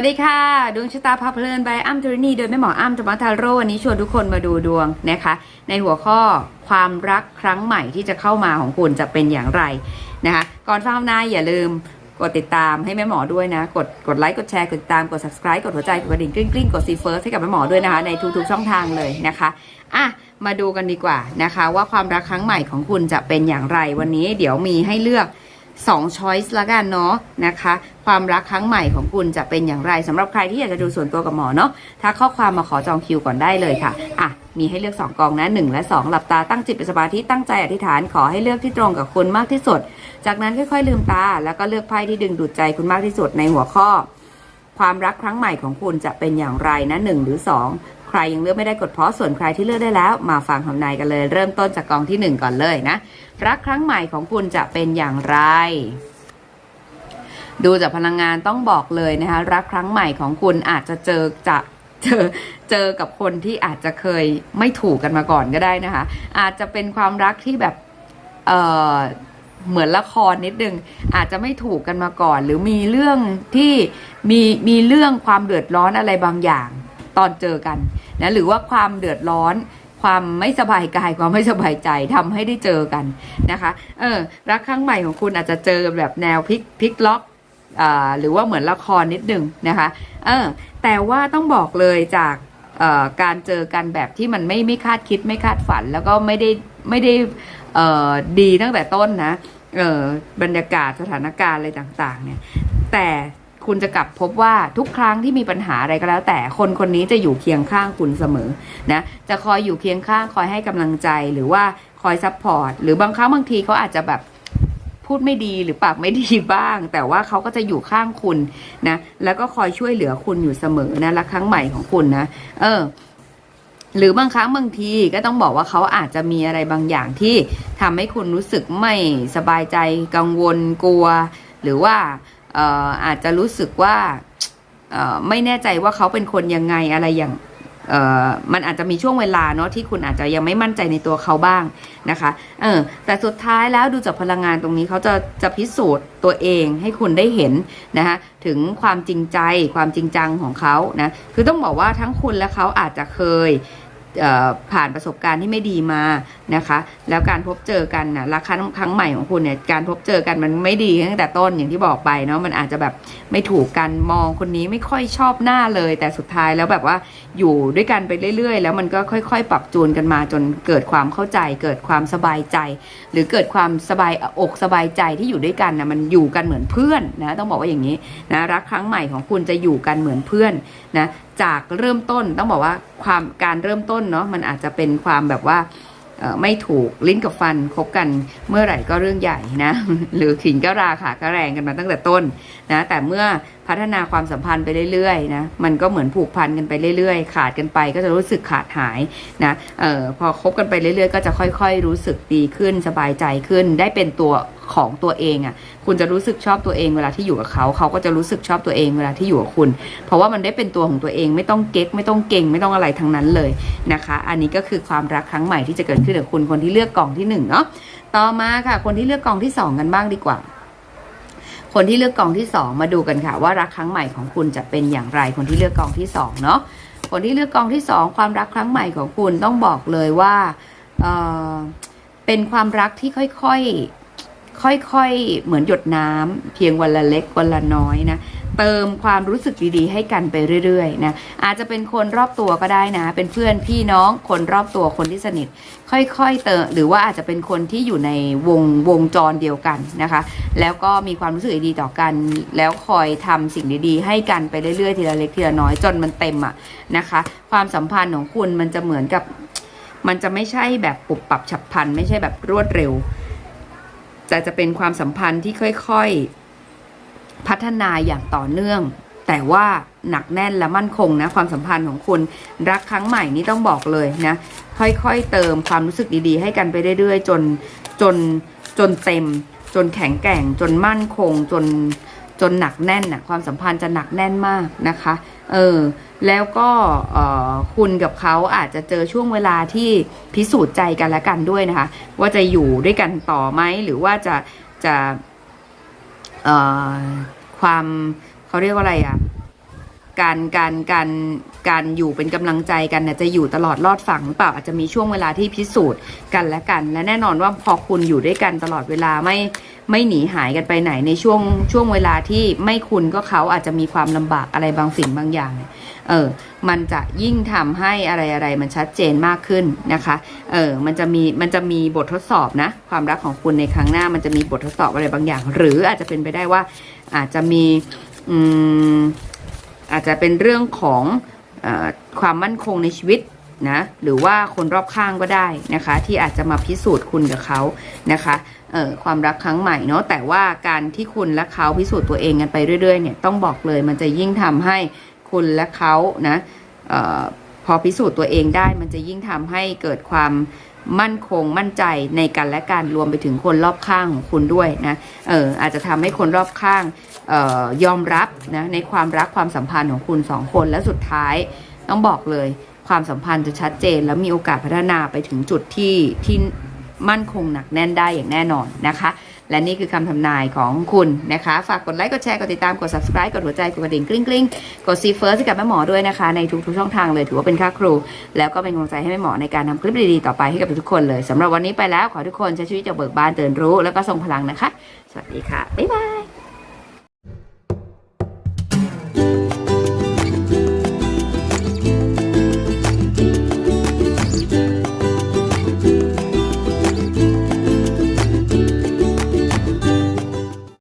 วัสดีค่ะ ดวงชะตาพาเพลินใบอ้ำจรินีโดยแม่หมออ้ำธรรมทาโร่วันนี้ชวนทุกคนมาดูดวงนะคะ ในหัวข้อความรักครั้งใหม่ที่จะเข้ามาของคุณจะเป็นอย่างไรนะคะ ก่อนฟังคำนายอย่าลืมกดติดตามให้แม่หมอด้วยนะ กดกดไลค์กดแชร์กดติดตามกด subscribe กดหัวใจกดกระดิ่งกริ๊งกริ๊งกดซีเฟิร์สให้กับแม่หมอด้วยนะคะ ในทุกๆช่องทางเลยนะคะอะมาดูกันดีกว่านะคะ ว่าความรักครั้งใหม่ของคุณจะเป็นอย่างไรวันนี้ เดี๋ยวมีให้เลือก 2 choice ละกันเนาะนะคะ ความรักครั้งใหม่ของคุณจะเป็นอย่างไรสำหรับใครที่อยากจะดูส่วนตัวกับหมอเนาะถ้าข้อความมาขอจองคิวก่อนได้เลยค่ะอะมีให้เลือก 2กองนะ 1 และ 2 หลับตาตั้งจิตเป็นสมาธิตั้งใจอธิษฐานขอให้เลือกที่ตรงกับคุณมากที่สุด จากนั้นค่อยๆลืมตา แล้วก็เลือกไพ่ที่ดึงดูดใจคุณมากที่สุดในหัวข้อ ความรักครั้งใหม่ของคุณจะเป็นอย่างไรนะหนึ่งหรือสอง ใครยังเลือกไม่ได้กดเพราะส่วนใครที่เลือกได้แล้ว มาฟังคำนายกันเลย เริ่มต้นจากกองที่หนึ่งก่อนเลยนะ รักครั้งใหม่ของคุณจะเป็นอย่างไร ดูจากพลังงานต้องบอกเลยนะคะ รักครั้งใหม่ของคุณอาจจะเจอจะเจอเจอกับคนที่อาจจะเคยไม่ถูกกันมาก่อนก็ได้นะคะ อาจจะเป็นความรักที่แบบเออเหมือนละครนิดนึงอาจจะไม่ถูกกันมาก่อน หรือมีเรื่องที่มีมีเรื่องความเดือดร้อนอะไรบางอย่าง ตอนเจอกันนะหรือว่าความเดือดร้อน ความไม่สบายกายความไม่สบายใจทำให้ได้เจอกันนะคะเออรักครั้งใหม่ของคุณอาจจะเจอแบบแนวพลิกพลิกล็อกอหรือว่าเหมือนละครนิดนึงนะคะเออแต่ว่าต้องบอกเลยจากการเจอกันแบบที่มันไม่ไม่คาดคิดไม่คาดฝัน แล้วก็ไม่ได้ไม่ได้ดีตั้งแต่ต้นนะบรรยากาศสถานการณ์อะไรต่างๆเนี่ยแต่ คุณจะกลับพบว่าทุกครั้งที่มีปัญหาอะไรก็แล้ว แต่คนคนนี้จะอยู่เคียงข้างคุณเสมอนะจะคอยอยู่เคียงข้างคอยให้กำลังใจหรือว่าคอยซัพพอร์ตหรือบางครั้งบางทีเขาอาจจะแบบพูดไม่ดีหรือปากไม่ดีบ้าง แต่ว่าเขาก็จะอยู่ข้างคุณนะแล้วก็คอยช่วยเหลือคุณอยู่เสมอนะและครั้งใหม่ของคุณนะ เออ หรือบางครั้งบางทีก็ต้องบอกว่าเขาอาจจะมีอะไรบางอย่างที่ทำให้คุณรู้สึกไม่สบายใจกังวลกลัว หรือว่า อาจจะรู้สึกว่าไม่แน่ใจว่าเขาเป็นคนยังไงอะไรอย่างมันอาจจะมีช่วงเวลาเนาะที่คุณอาจจะยังไม่มั่นใจในตัวเขาบ้างนะคะเออแต่สุดท้ายแล้วดูจากพลังงานตรงนี้เขาจะจะพิสูจน์ตัวเองให้คุณได้เห็นนะคะถึงความจริงใจความจริงจังของเขานะคือต้องบอกว่าทั้งคุณและเขาอาจจะเคยเผ่านประสบการณ์ที่ไม่ดีมา นะคะ แล้วการพบเจอกันนะราคาครั้งใหม่ของคุณเนี่ยการพบเจอกันมันไม่ดีตั้งแต่ต้นอย่างที่บอกไปเนาะมันอาจจะแบบไม่ถูกกันมองคนนี้ไม่ค่อยชอบหน้าเลย แต่สุดท้ายแล้วแบบว่าอยู่ด้วยกันไปเรื่อย ๆ แล้วมันก็ค่อย ๆ ปรับจูนกันมาจนเกิดความเข้าใจ เกิดความสบายใจ หรือเกิดความสบายอกสบายใจที่อยู่ด้วยกันนะมันอยู่กันเหมือนเพื่อนนะต้องบอกว่าอย่างนี้นะรักครั้งใหม่ของคุณจะอยู่กันเหมือนเพื่อนนะจากเริ่มต้นต้องบอกว่าความการเริ่มต้นเนาะมันอาจจะเป็นความแบบว่า ไม่ถูกลิ้นกับฟันคบกันเมื่อไหร่ก็เรื่องใหญ่นะ หรือขิงก็ราขาก็แรงกันมาตั้งแต่ต้นนะแต่เมื่อ พัฒนาความสัมพันธ์ไปเรื่อยๆนะมันก็เหมือนผูกพันกันไปเรื่อยๆ ขาดกันไปก็จะรู้สึกขาดหายนะเออพอคบกันไปเรื่อยๆ ก็จะค่อยๆ รู้สึกดีขึ้นสบายใจขึ้น ได้เป็นตัวของตัวเองอะ่ะ คุณจะรู้สึกชอบตัวเองเวลาที่อยู่กับเขา เขาก็จะรู้สึกชอบตัวเองเวลาที่อยู่กับคุณ เพราะว่ามันได้เป็นตัวของตัวเองไม่ต้องเก๊กไม่ต้องเก่งไม่ต้องอะไรทั้งนั้นเลยนะคะ อันนี้ก็คือความรักครั้งใหม่ที่จะเกิดขึ้นกับคุณคนที่เลือกกล่องที่หนึ่งเนาะต่อมาค่ะ คนที่เลือกกล่องที่สองกันบ้างดีกว่า คนที่เลือกกองที่สองมาดูกันค่ะ ว่ารักครั้งใหม่ของคุณจะเป็นอย่างไร คนที่เลือกกองที่สองเนาะคนที่เลือกกองที่สองความรักครั้งใหม่ของคุณต้องบอกเลยว่าเออเป็นความรักที่ค่อยๆค่อยๆ เหมือนหยดน้ำเพียงวันละเล็กวันละน้อยนะ เติมความรู้สึกดีๆ ให้กันไปเรื่อยๆนะอาจจะเป็นคนรอบตัวก็ได้นะ เป็นเพื่อนพี่น้องคนรอบตัวคนที่สนิท ค่อยๆเติมหรือว่าอาจจะเป็นคนที่อยู่ในวงวงจรเดียวกันนะคะ แล้วก็มีความรู้สึกดีต่อกัน แล้วคอยทำสิ่งดีๆ ให้กันไปเรื่อยๆทีละเล็กทีละน้อยจนมันเต็มอะนะคะ ความสัมพันธ์ของคุณมันจะเหมือนกับ มันจะไม่ใช่แบบปุบปรับฉับพลัน ไม่ใช่แบบรวดเร็ว แต่จะเป็นความสัมพันธ์ที่ค่อยๆ พัฒนาอย่างต่อเนื่อง แต่ว่าหนักแน่นและมั่นคงนะ ความสัมพันธ์ของคุณรักครั้งใหม่นี่ต้องบอกเลยนะ ค่อยๆเติมความรู้สึกดีๆ ให้กันไปเรื่อยๆ จนจนจนเต็ม จนแข็งแกร่ง จนมั่นคง จนจนหนักแน่นน่ะความสัมพันธ์จะหนักแน่นมากนะคะ เออ แล้วก็เออคุณกับเขาอาจจะเจอช่วงเวลาที่พิสูจน์ใจกันและกันด้วยนะคะ ว่าจะอยู่ด้วยกันต่อไหมหรือว่าจะจะ ความเขาเรียกว่าอะไรอะ การการการการอยู่เป็นกำลังใจกันเนี่ยจะอยู่ตลอดรอดฝั่งหรือเปล่าอาจจะมีช่วงเวลาที่พิสูจน์กันและกัน และแน่นอนว่าพอคุณอยู่ด้วยกันตลอดเวลาไม่ไม่หนีหายกันไปไหนในช่วงช่วงเวลาที่ไม่คุณก็เขาอาจจะมีความลำบากอะไรบางสิ่งบางอย่างเออ มันจะยิ่งทำให้อะไรอะไรมันชัดเจนมากขึ้นนะคะ เออ มันจะมีมันจะมีบททดสอบนะ ความรักของคุณในครั้งหน้ามันจะมีบททดสอบอะไรบางอย่าง หรืออาจจะเป็นไปได้ว่าอาจจะมีอืม อาจจะเป็นเรื่องของอความมั่นคงในชีวิตนะหรือว่าคนรอบข้างก็ได้นะคะ ที่อาจจะมาพิสูจน์คุณกับเขานะคะเอ่อความรักครั้งใหม่เนาะแต่ว่าการที่คุณและเขาพิสูจน์ตัวเองกันไปเรื่อยๆเนี่ยต้องบอกเลยมันจะยิ่งทำให้คุณและเขานะเออพอพิสูจน์ตัวเองได้ มันจะยิ่งทำให้เกิดความมั่นคงมั่นใจในกันและกันรวมไปถึงคนรอบข้างของคุณด้วยนะเอออาจจะทำให้คนรอบข้าง ยอมรับนะในความรักความสัมพันธ์ของคุณสองคนและสุดท้ายต้องบอกเลย ความสัมพันธ์จะชัดเจน แล้วมีโอกาสพัฒนาไปถึงจุดที่ที่มั่นคงหนักแน่นได้อย่างแน่นอนนะคะ และนี่คือคำทำนายของคุณนะคะ ฝากกดไลค์กดแชร์กดติดตามกด subscribe กดหัวใจกดกระดิ่งกริ๊งกริ๊งกดซีเฟิร์สให้กับแม่หมอด้วยนะคะ ในทุกๆช่องทางเลยถือว่าเป็นค่าครู แล้วก็เป็นกำลังใจให้แม่หมอในการทำคลิปดีๆต่อไปให้กับทุกคนเลยสำหรับวันนี้ไปแล้วขอทุกคนใช้ชีวิตอย่างเบิกบานเตื่นรู้ แล้วก็ทรงพลังนะคะ สวัสดีค่ะบ๊ายบาย